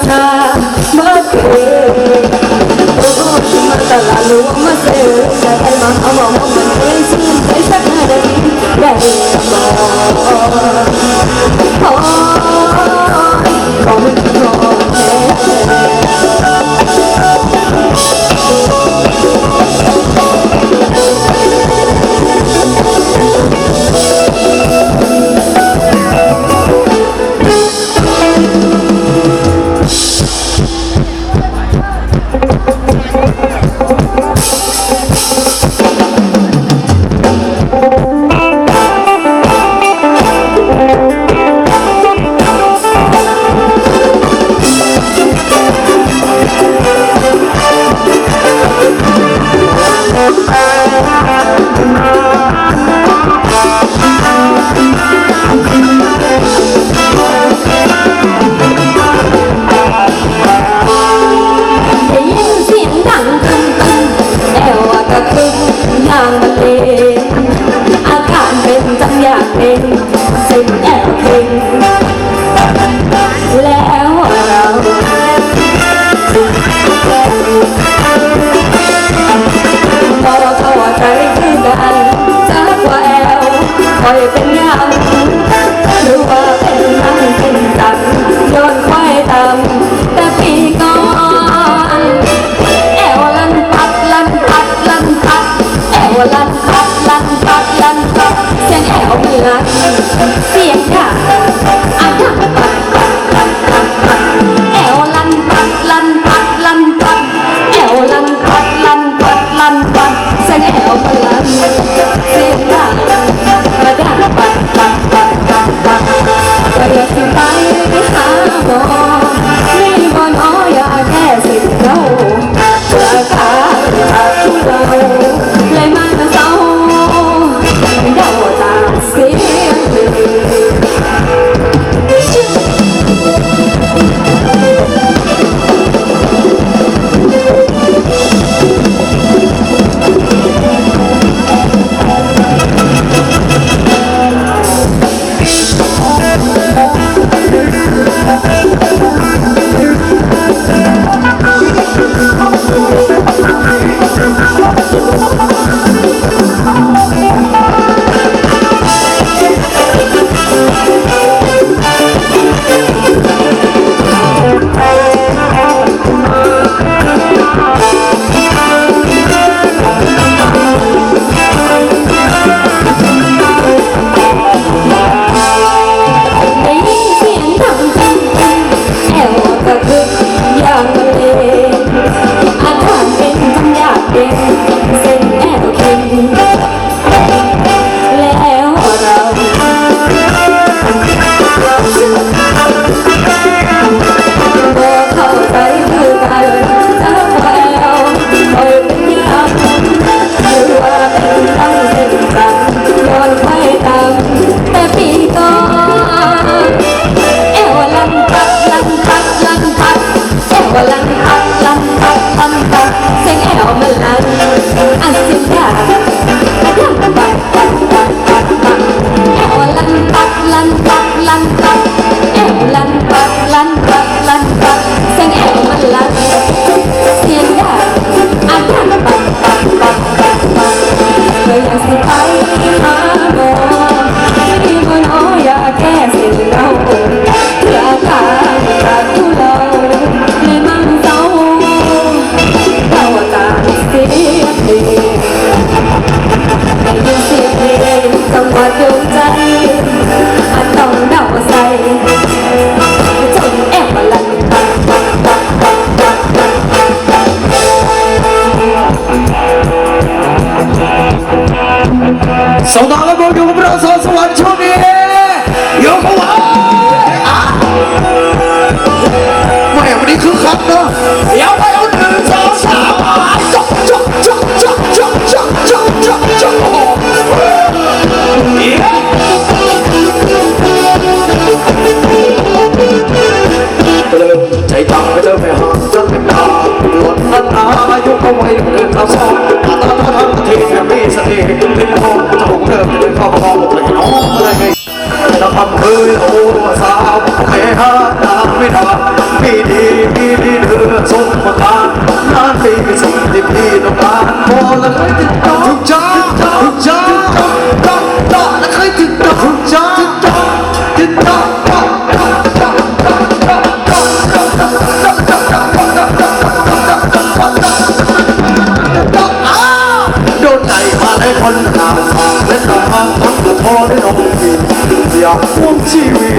ছাড়া ดังตึมตึมแอวกระตึมอย่างบันเลงอาการเป็นจังอย่างเองสิ่งแอบเพลงแล้วเราพอเขาใจคือกันจากว่าแอวคอยเป็นย่าหรือว่าเป็นนั่งเป็น Sing out my life, I sing out. ยโอ้สาวไม่หาตามไม่ได้พี่ดีพี่ดีเธอสมประทานนานปีสิ่งที่พี่ต้องการพอแล้วไม่ติดต่อถึงจ้าถึงจ้าจ้าจ้าแล้วเคยติดต่อถึงจ้าจ้าติดต่อโดนใจมาให้คนงานเล่นต่างคนก็พอได้ลงทีอยากพ่ว 谢谢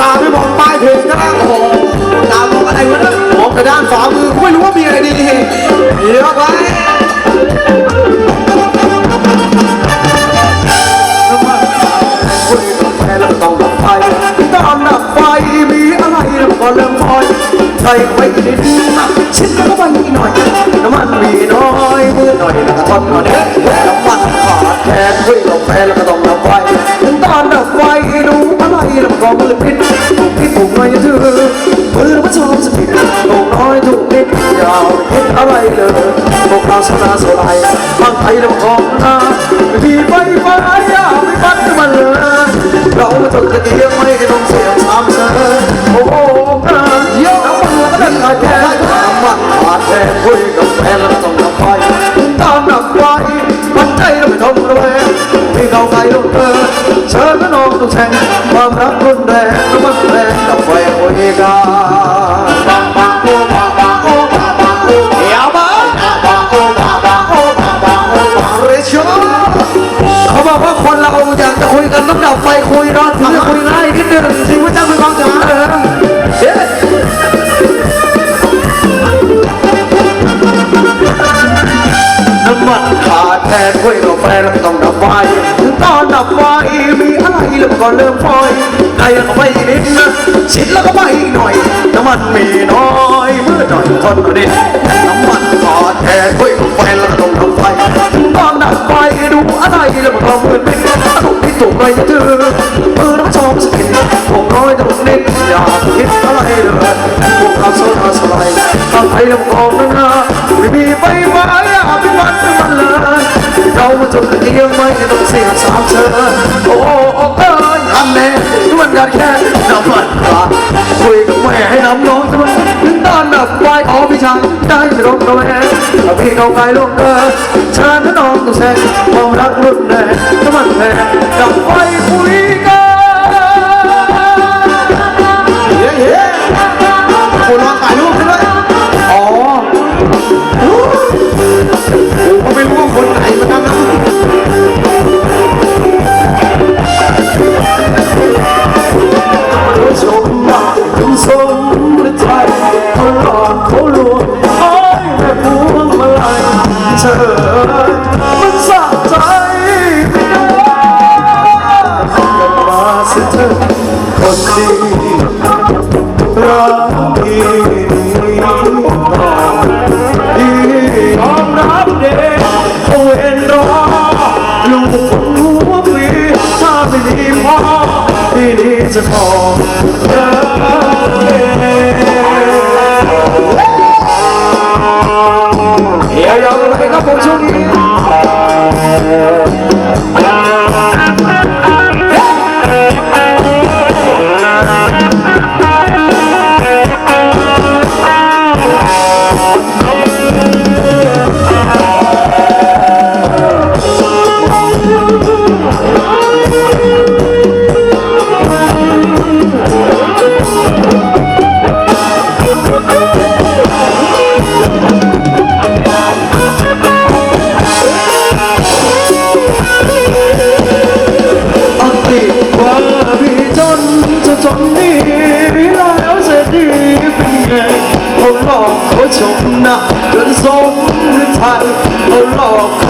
ตาไม่มองป้ายเพลงนะโอ้โหตามองอะไรวะเนี่ยมองกระด้านฝ่ามือไม่รู้ว่ามีอะไรดีเดี๋ยวไปต้องดับไฟตามดับไฟมีอะไรแล้วก็เริ่มคอยใส่ไปนิดนชิดแล้วก็ไปหน่อยน้ำมันมีน้อยมือหน่อยแล้วก็ทอนหน่อยน้ำมันขาดแทนคุยกับแฟนแล้วก็ต้อง ก็มือพิษถูกพิษถูกหน่อยเถอมือมันชอบสกิดถูกน้อยถูกนิดยาวคิดอะไรเลยพวกเราชนะโซไลบางไทยแล้วของนาไม่มีไฟฟ้าอย่าไม่ปัดมันเลยเรามาจดตะเกียงไม่ต้องเสียสามเสนโอ้โหเยอะน้ำมันก็ได้ขาดแค่น้ำมันขาดแค่คุยกับแฟนแล้วต้องดับไฟตามดับไฟมันใจเราไม่ทนระแวงมีเขาใครลงเธอเชิญน้องต้องแทง गा ต้องดับไฟถึงตอนดับไฟมีอะไรแล้วก็เริ่มพอยใครก็ไปนิดนะชิดแล้วก็ไปอีกหน่อยน้ำมันมีน้อยเมื่อหน่อยทนก็นิดน้ำมันขาดแทนคุยกับแฟแล้วก็ต้องดับไฟถึงตอนดับไฟดูอะไรแล้วมันก็มืดมิดถูกที่ถูกไปจะถือมือน้ำชอบสกินผมน้อยถูกนิดอย่าคิดอะไรเลยพวกเราโซดาสไลด์ทำให้ลำคอ ยวไม่ต้องเสียสามเชิญโอ้โอ้เอ้ยทำแน่ทุกวันกันแค่น้ำมันปลาคุยกับแม่ให้น้ำน้องจะมาถึงตอนดับไฟขอพี่ชายได้ไม่ร้องระแวงพี่เขาไกลลงเกินเชิน้องต้องแซงความรักรุ่นแรงน้ำมันแพงดับไฟคุยกันเย้ Ah, ah, ah, ah.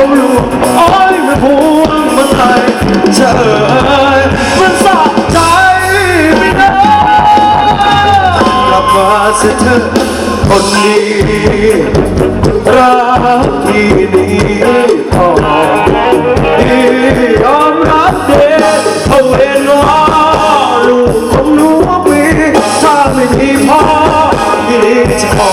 เขารู้โอ้ยไม่พวงมันไหลเจอมันสะใจไม่ได้กลับมาเสียเธอคนดีรักที่นี้พอที่ยอมรับเด็กเขาเห็นว่าลูกของหนูมีถ้าไม่มีพ่อที่นี้จะขอ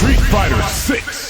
Street Fighter 6.